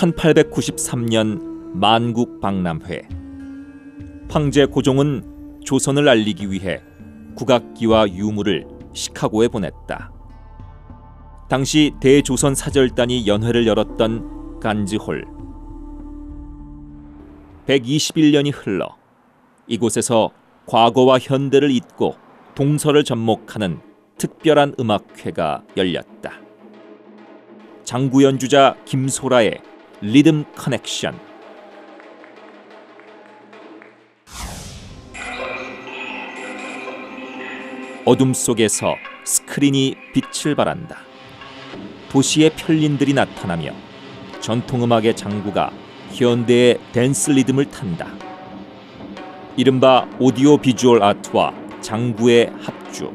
1893년 만국 박람회 황제 고종은 조선을 알리기 위해 국악기와 유물을 시카고에 보냈다. 당시 대조선 사절단이 연회를 열었던 간즈홀 121년이 흘러 이곳에서 과거와 현대를 잇고 동서를 접목하는 특별한 음악회가 열렸다. 장구 연주자 김소라의 리듬 커넥션 어둠 속에서 스크린이 빛을 발한다. 도시의 편린들이 나타나며 전통음악의 장구가 현대의 댄스 리듬을 탄다. 이른바 오디오 비주얼 아트와 장구의 합주.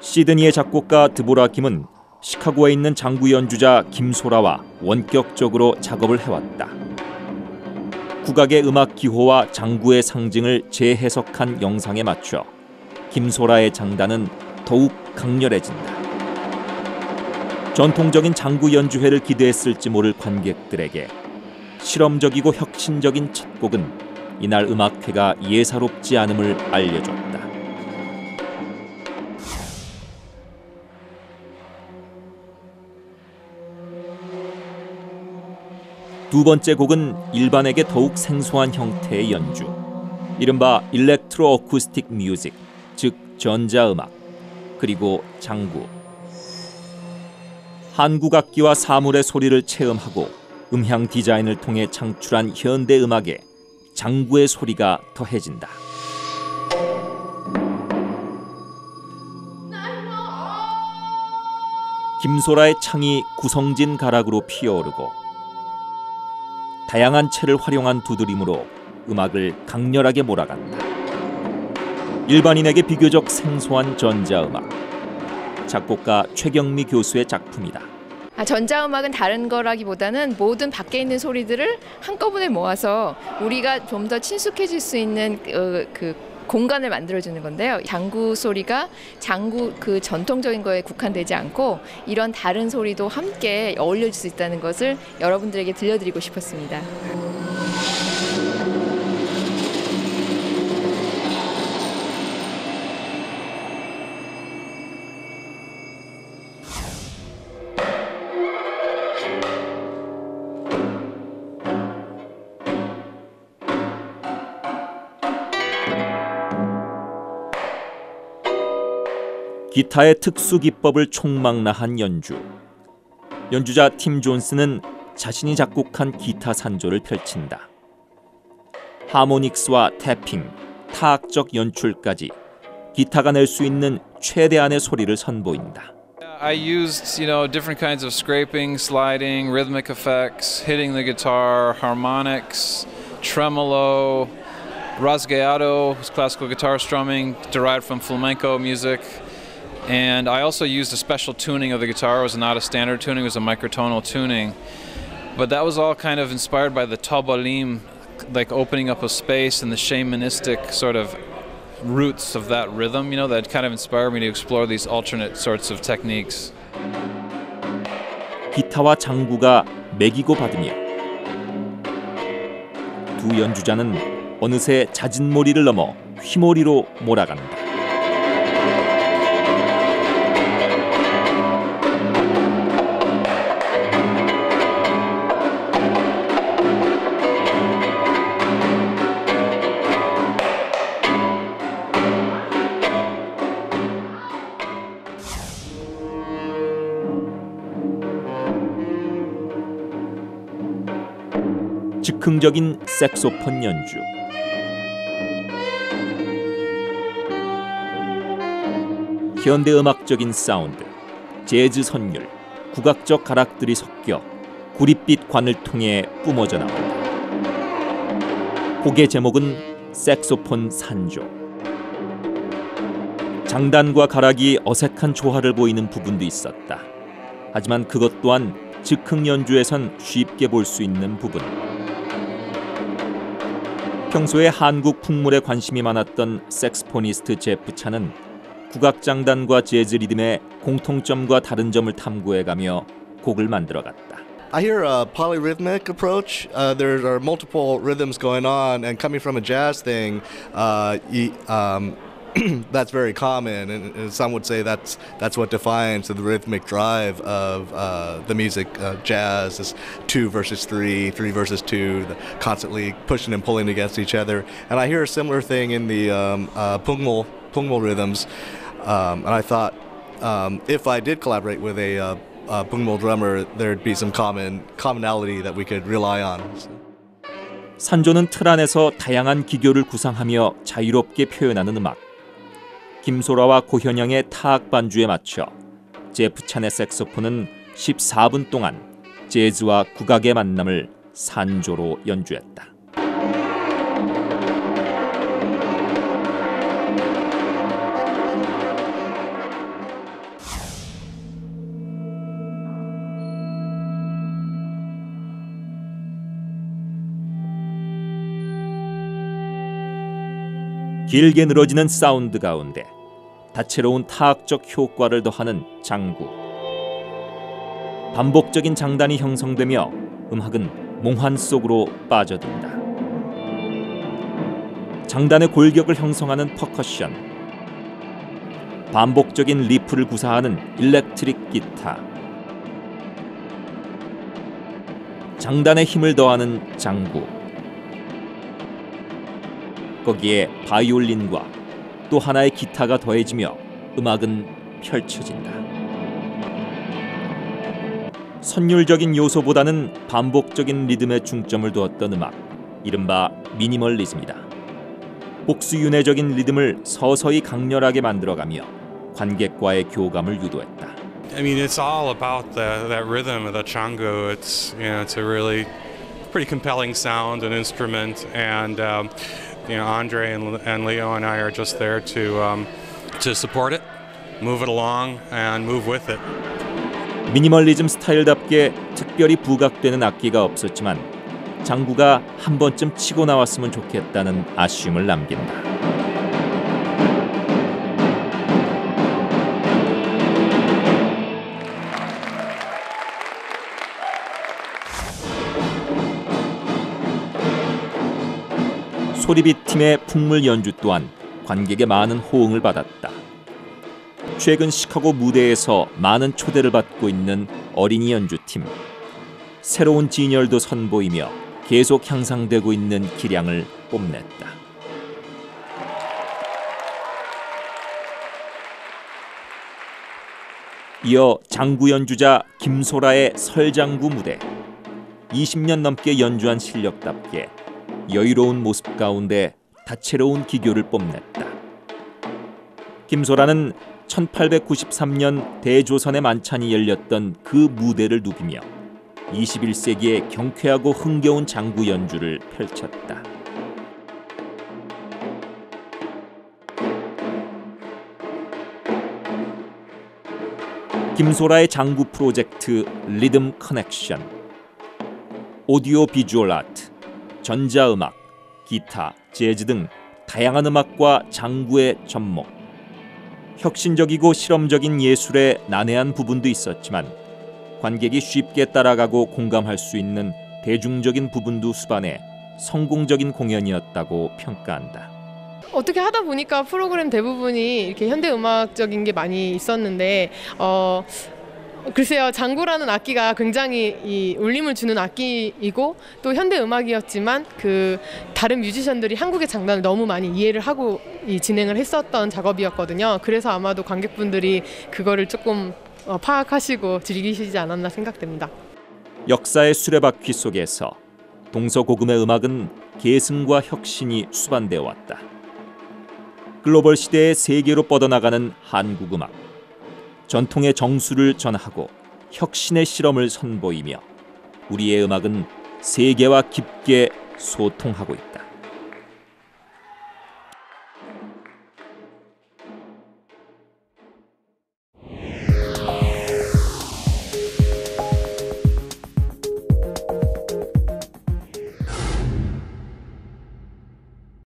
시드니의 작곡가 드보라 김은 시카고에 있는 장구 연주자 김소라와 원격적으로 작업을 해왔다. 국악의 음악 기호와 장구의 상징을 재해석한 영상에 맞춰 김소라의 장단은 더욱 강렬해진다. 전통적인 장구 연주회를 기대했을지 모를 관객들에게 실험적이고 혁신적인 첫 곡은 이날 음악회가 예사롭지 않음을 알려줬다. 두 번째 곡은 일반에게 더욱 생소한 형태의 연주, 이른바 일렉트로 어쿠스틱 뮤직, 즉 전자음악, 그리고 장구. 한국 악기와 사물의 소리를 체험하고 음향 디자인을 통해 창출한 현대 음악에 장구의 소리가 더해진다. 김소라의 창이 구성진 가락으로 피어오르고 다양한 채를 활용한 두드림으로 음악을 강렬하게 몰아간다. 일반인에게 비교적 생소한 전자음악. 작곡가 최경미 교수의 작품이다. 아, 전자음악은 다른 거라기보다는 모든 밖에 있는 소리들을 한꺼번에 모아서 우리가 좀 더 친숙해질 수 있는 그, 그 공간을 만들어주는 건데요. 장구 소리가 장구 그 전통적인 거에 국한되지 않고 이런 다른 소리도 함께 어울려질 수 있다는 것을 여러분들에게 들려드리고 싶었습니다. 기타의 특수 기법을 총망라한 연주. 연주자 팀 존스는 자신이 작곡한 기타 산조를 펼친다. 하모닉스와 태핑, 타악적 연출까지 기타가 낼 수 있는 최대한의 소리를 선보인다. I used, you know, different kinds of scraping, sliding, rhythmic effects, hitting the guitar, harmonics, tremolo, rasgueado, classical guitar strumming derived from flamenco music. And I also used a special tuning of the guitar. It was not a standard tuning, it was a microtonal tuning. But that was all kind of inspired by the tabalim, like opening up a space and the shamanistic sort of roots of that rhythm, you know, that kind of inspired me to explore these alternate sorts of techniques. 기타와 장구가 매기고 받으며 두 연주자는 어느새 잦은 모리를 넘어 휘모리로 몰아간다. 즉흥적인 색소폰 연주. 현대 음악적인 사운드, 재즈 선율, 국악적 가락들이 섞여 구릿빛 관을 통해 뿜어져 나온다. 곡의 제목은 색소폰 산조. 장단과 가락이 어색한 조화를 보이는 부분도 있었다. 하지만 그것 또한 즉흥 연주에선 쉽게 볼 수 있는 부분. 평소에 한국 풍물에 관심이 많았던 색스포니스트 제프 차는 국악 장단과 재즈 리듬의 공통점과 다른 점을 탐구해가며 곡을 만들어갔다. I hear a polyrhythmic approach. Uh, there are multiple rhythms going on, and coming from a jazz thing, uh, y- um, that's very common, and, and some would say that's that's what defines the rhythmic drive of uh, the music. Uh, jazz is two versus three, three versus two, the- constantly pushing and pulling against each other. And I hear a similar thing in the um, uh, pungmul pungmul rhythms, um, and I thought um, if I did collaborate with a uh, uh, pungmul drummer, there'd be some common commonality that we could rely on. 산조는 틀 안에서 다양한 기교를 구상하며 자유롭게 표현하는 음악. 김소라와 고현영의 타악 반주에 맞춰 제프 찬의 색소폰은 14분 동안 재즈와 국악의 만남을 산조로 연주했다. 길게 늘어지는 사운드 가운데 다채로운 타악적 효과를 더하는 장구. 반복적인 장단이 형성되며 음악은 몽환 속으로 빠져든다. 장단의 골격을 형성하는 퍼커션. 반복적인 리프를 구사하는 일렉트릭 기타. 장단에 힘을 더하는 장구. 거기에 바이올린과 또 하나의 기타가 더해지며 음악은 펼쳐진다. 선율적인 요소보다는 반복적인 리듬에 중점을 두었던 음악, 이른바 미니멀리즘이다. 복수윤회적인 리듬을 서서히 강렬하게 만들어가며 관객과의 교감을 유도했다. I mean, it's all about the, that rhythm of the chango. It's you know, it's a really pretty compelling sound and instrument, and um, you know, Andre and, and Leo and I are just there to um, to support it, move it along, and move with it. 미니멀리즘 스타일답게 특별히 부각되는 악기가 없었지만 장구가 한 번쯤 치고 나왔으면 좋겠다는 아쉬움을 남긴다. 소리비 팀의 풍물 연주 또한 관객의 많은 호응을 받았다. 최근 시카고 무대에서 많은 초대를 받고 있는 어린이 연주팀. 새로운 진열도 선보이며 계속 향상되고 있는 기량을 뽐냈다. 이어 장구 연주자 김소라의 설장구 무대. 20년 넘게 연주한 실력답게 여유로운 모습 가운데 다채로운 기교를 뽐냈다. 김소라는 1893년 대조선의 만찬이 열렸던 그 무대를 누비며 21세기의 경쾌하고 흥겨운 장구 연주를 펼쳤다. 김소라의 장구 프로젝트 리듬 커넥션 오디오 비주얼 아트, 전자음악, 기타, 재즈 등 다양한 음악과 장구의 접목 혁신적이고 실험적인 예술의 난해한 부분도 있었지만 관객이 쉽게 따라가고 공감할 수 있는 대중적인 부분도 수반해 성공적인 공연이었다고 평가한다. 어떻게 하다 보니까 프로그램 대부분이 이렇게 현대 음악적인 게 많이 있었는데 어 글쎄요 장구라는 악기가 굉장히 이 울림을 주는 악기이고 또 현대 음악이었지만 그 다른 뮤지션들이 한국의 장단을 너무 많이 이해를 하고 이 진행을 했었던 작업이었거든요. 그래서 아마도 관객분들이 그거를 조금 어, 파악하시고 즐기시지 않았나 생각됩니다. 역사의 수레바퀴 속에서 동서고금의 음악은 계승과 혁신이 수반되어 왔다. 글로벌 시대의 세계로 뻗어나가는 한국 음악. 전통의 정수를 전하고 혁신의 실험을 선보이며 우리의 음악은 세계와 깊게 소통하고 있다.